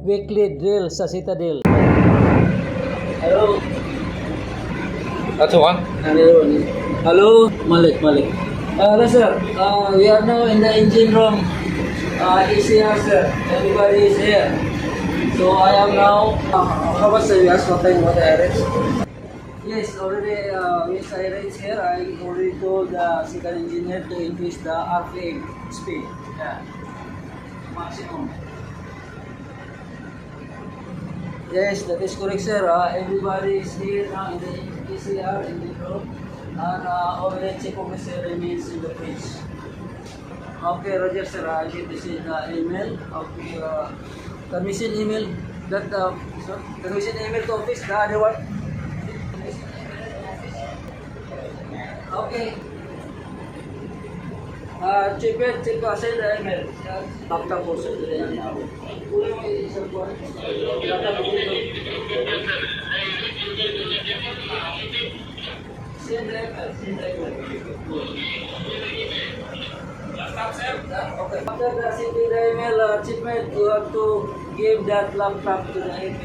weekly drill sa Citadel. Hello. That's one. Hello. Hello. Malik, Malik. Uh, hello, sir. Uh, we are now in the engine room. Uh, ECR, sir. Everybody is here. So I am now. Uh, how much? You asked what time what I? Yes, already. Uh, yes, I arranged here. I already told the second engineer to increase the RPM speed. Yeah. Maximum. Yes, that is correct, sir. Uh, everybody is here now in the PCR in the room. And uh, all the check officer remains in the fridge. Okay, Roger, sir. I will receive the email. Okay, uh, can we send email that, uh, we send email to office, the other one? Okay. Uh, check uh, send the email. Laptop po, sir. Kulang mo yung isang buwan. Laptop po dito. Send the email, After email, shipment, you have to give that laptop to the AP.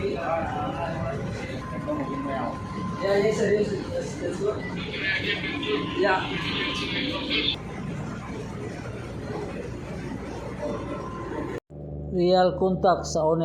Yeah. Real contact sa.